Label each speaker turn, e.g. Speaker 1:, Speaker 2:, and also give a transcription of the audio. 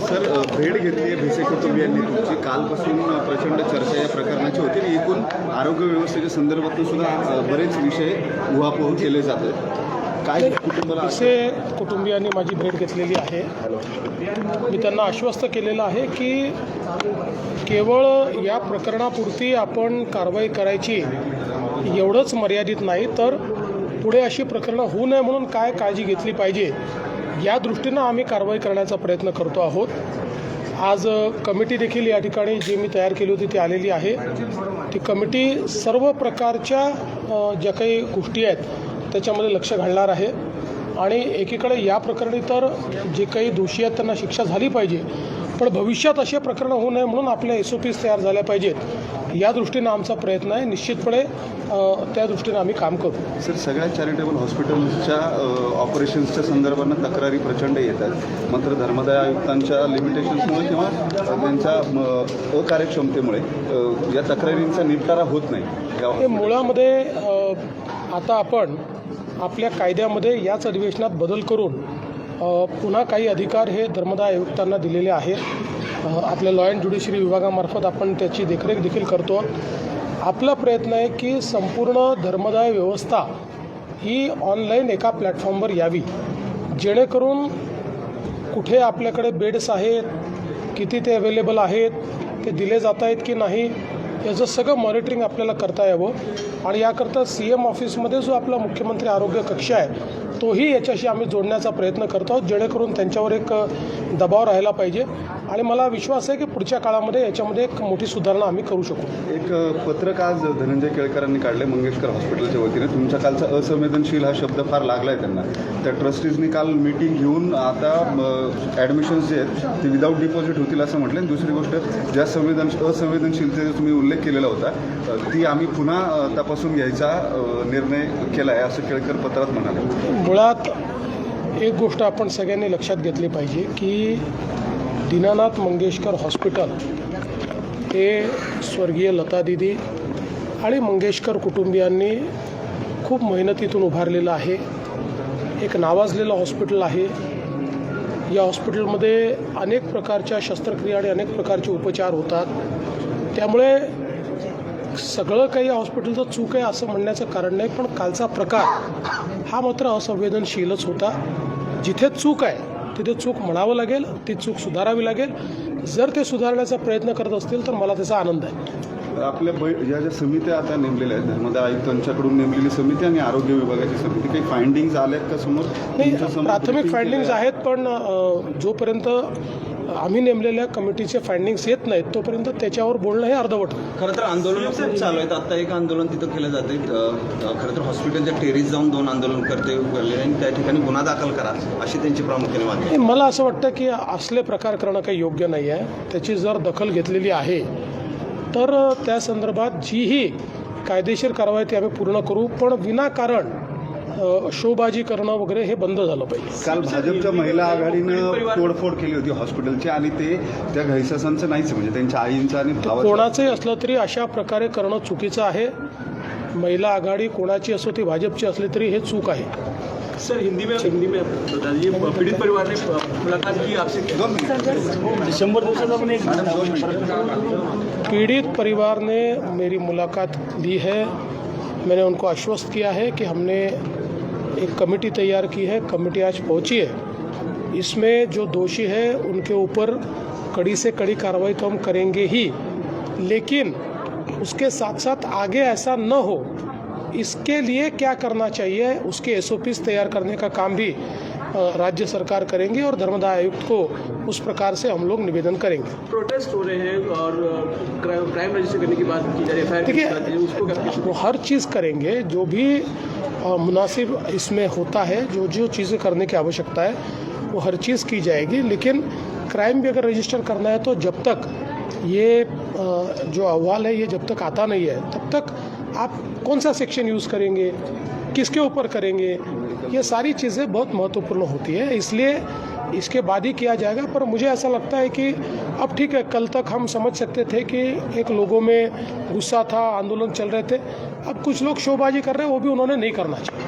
Speaker 1: Sir भेट घेतली आहे भिसे कुटुंबियांनी तुमची. कालपासून प्रचंड चर्चा या प्रकरणाची होती आणि एकूण आरोग्य व्यवस्थेच्या संदर्भातून सुद्धा बरेच विषय उहापोह केले जातात काय कुटुंबाला
Speaker 2: भिसे कुटुंबियांनी माझी भेट घेतलेली आहे. मी त्यांना आश्वस्त केलेलं आहे की केवळ या प्रकरणापुरती आपण कारवाई करायची एवढंच मर्यादित नाही तर पुढे अशी प्रकरणं होऊ नये म्हणून काय काळजी घेतली पाहिजे? या दृष्टीनं आम्ही कारवाई करण्याचा प्रयत्न करतो आहोत. आज कमिटी देखील या ठिकाणी जी मी तयार केली होती ती आलेली आहे. ती कमिटी सर्व प्रकारच्या ज्या काही गोष्टी आहेत त्याच्यामध्ये लक्ष घालणार आहे. आणि एकीकडे या प्रकरणी तर जे काही दोषी आहेत त्यांना शिक्षा झाली पाहिजे. पण भविष्यात असे प्रकरणं होऊ नये म्हणून आपल्या एस ओ पीज तयार झाल्या पाहिजेत. या दृष्टीनं आमचा प्रयत्न आहे. निश्चितपणे त्या दृष्टीनं आम्ही काम करू.
Speaker 1: सर सगळ्या चॅरिटेबल हॉस्पिटल्सच्या ऑपरेशन्सच्या संदर्भानं तक्रारी प्रचंड येतात. मात्र धर्मदाय आयुक्तांच्या लिमिटेशन्समुळे किंवा त्यांच्या अकार्यक्षमतेमुळे या तक्रारींचा निपटारा होत नाही. या
Speaker 2: मुळामध्ये आता आपण आपल्या कायद्यामध्ये याच अधिवेशनात बदल करून पुन्हा काही अधिकार हे धर्मदाय आयुक्तांना दिलेले आहेत. आपल्या लॉ अँड ज्युडिशरी विभागामार्फत आपण त्याची देखरेख देखील करतो आपला प्रयत्न आहे की संपूर्ण धर्मदाय व्यवस्था ही ऑनलाईन एका प्लॅटफॉर्मवर यावी. जेणेकरून कुठे आपल्याकडे बेड्स आहेत किती ते अवेलेबल आहेत ते दिले जात आहेत की नाही याचं सगळं मॉनिटरिंग आपल्याला करता यावं. आणि याकरता सी एम ऑफिसमध्ये जो आपला मुख्यमंत्री आरोग्य कक्ष आहे तोही याच्याशी आम्ही जोडण्याचा प्रयत्न करतो आहोत जेणेकरून त्यांच्यावर एक दबाव राहायला पाहिजे. आणि मला विश्वास आहे की पुढच्या काळामध्ये याच्यामध्ये एक मोठी सुधारणा आम्ही करू शकू.
Speaker 1: एक पत्रक आज धनंजय केळकरांनी काढले मंगेशकर हॉस्पिटलच्या वतीने. तुमच्या कालचा असंवेदनशील हा शब्द फार लागला आहे त्यांना. त्या ट्रस्टीजनी काल मीटिंग घेऊन आता ॲडमिशन्स जे आहेत ते विदाऊट डिपॉझिट होतील असं म्हटलं आणि दुसरी गोष्ट ज्या संवेदन असंवेदनशीलतेचा तुम्ही उल्लेख केलेला होता ती आम्ही पुन्हा तपासून घ्यायचा निर्णय केला आहे असं केळकर पत्रात म्हणाले.
Speaker 2: मुळात एक गोष्ट आपण सगळ्यांनी लक्षात घेतली पाहिजे की दीनानाथ मंगेशकर हॉस्पिटल हे स्वर्गीय लता दिदी आणि मंगेशकर कुटुंबियांनी खूप मेहनतीतून उभारलेलं आहे. एक नावाजलेलं हॉस्पिटल आहे. या हॉस्पिटलमध्ये अनेक प्रकारच्या शस्त्रक्रिया आणि अनेक प्रकारचे उपचार होतात. त्यामुळे सगळं काही हॉस्पिटलचं चूक आहे असं म्हणण्याचं कारण नाही पण कालचा प्रकार हा मात्र असंवेदनशीलच होता. जिथे चूक आहे तिथे चूक म्हणावं लागेल ती चूक सुधारावी लागेल. जर ते सुधारण्याचा प्रयत्न करत असतील तर मला त्याचा आनंद आहे.
Speaker 1: आपल्या बै ज्या ज्या समित्या आता नेमलेल्या आहेत धर्मदाय आयुक्तांच्याकडून नेमलेली समिती आणि आरोग्य विभागाची समिती काही फाइंडिंग्स आल्यात का समोर?
Speaker 2: नाही प्राथमिक
Speaker 1: आहे?
Speaker 2: आहेत? पण जोपर्यंत आम्ही नेमलेल्या कमिटीचे फाइंडिंग्स येत नाहीत तोपर्यंत त्याच्यावर बोलणं हे अर्धवट.
Speaker 3: खरं तर आंदोलन खूप चालू आहेत. आता एक आंदोलन तिथं केलं जाते खरं तर हॉस्पिटलच्या टेरीस जाऊन दोन आंदोलन करते आणि त्या ठिकाणी गुन्हा दाखल करा अशी त्यांची प्रामुख्याने मागणी
Speaker 2: मला असं वाटतं की असले प्रकार करणं काही योग्य नाही आहे. त्याची जर दखल घेतलेली आहे तर त्या संदर्भात जीही कायदेशीर कारवाई ती आम्ही पूर्ण करू. पण विनाकारण शोबाजी करणं वगैरे हे बंद झालं पाहिजे.
Speaker 1: काल भाजपच्या महिला आघाडीनं तोडफोड केली होती हॉस्पिटलची आणि ते त्या घैसासांचं नाहीच म्हणजे त्यांच्या आईंचं आणि
Speaker 2: कोणाचंही असलं तरी अशा प्रकारे करणं चुकीचं आहे. महिला आघाडी कोणाची असो ती भाजपची असली तरी हे चूक आहे.
Speaker 4: सर हिंदी में हिंदी में बता दीजिए पीड़ित परिवार ने मुलाकात की आपसे दिसंबर दिवसाचा पण एक
Speaker 2: पीड़ित परिवार ने मेरी मुलाकात ली है. मैंने उनको आश्वस्त किया है कि हमने एक कमेटी तैयार की है, कमेटी आज पहुँची है। इसमें जो दोषी है, उनके ऊपर कड़ी से कड़ी कार्रवाई तो हम करेंगे ही, लेकिन उसके साथ साथ आगे ऐसा न हो इसके लिए क्या करना चाहिए? उसके एस तैयार करने का काम भी राज्य सरकार करेंगे और धर्मदाय आयुक्त को उस प्रकार से हम लोग निवेदन करेंगे।
Speaker 4: प्रोटेस्ट हो रहे हैं और क्राइम रजिस्टर करने की बात की जा रही है
Speaker 2: देखिए वो हर चीज़ करेंगे जो भी मुनासिब इसमें होता है जो जो चीज़ें करने की आवश्यकता है वो हर चीज़ की जाएगी। लेकिन क्राइम भी अगर रजिस्टर करना है तो जब तक ये जो अहवाल है ये जब तक आता नहीं है तब तक आप कौन सा सेक्शन यूज़ करेंगे? किसके ऊपर करेंगे? ये सारी चीज़ें बहुत महत्वपूर्ण होती है। इसलिए इसके बाद ही किया जाएगा, पर मुझे ऐसा लगता है कि अब ठीक है, कल तक हम समझ सकते थे कि एक लोगों में गुस्सा था, आंदोलन चल रहे थे। अब कुछ लोग शोबाजी कर रहे हैं, वो भी उन्होंने नहीं करना चाहिए।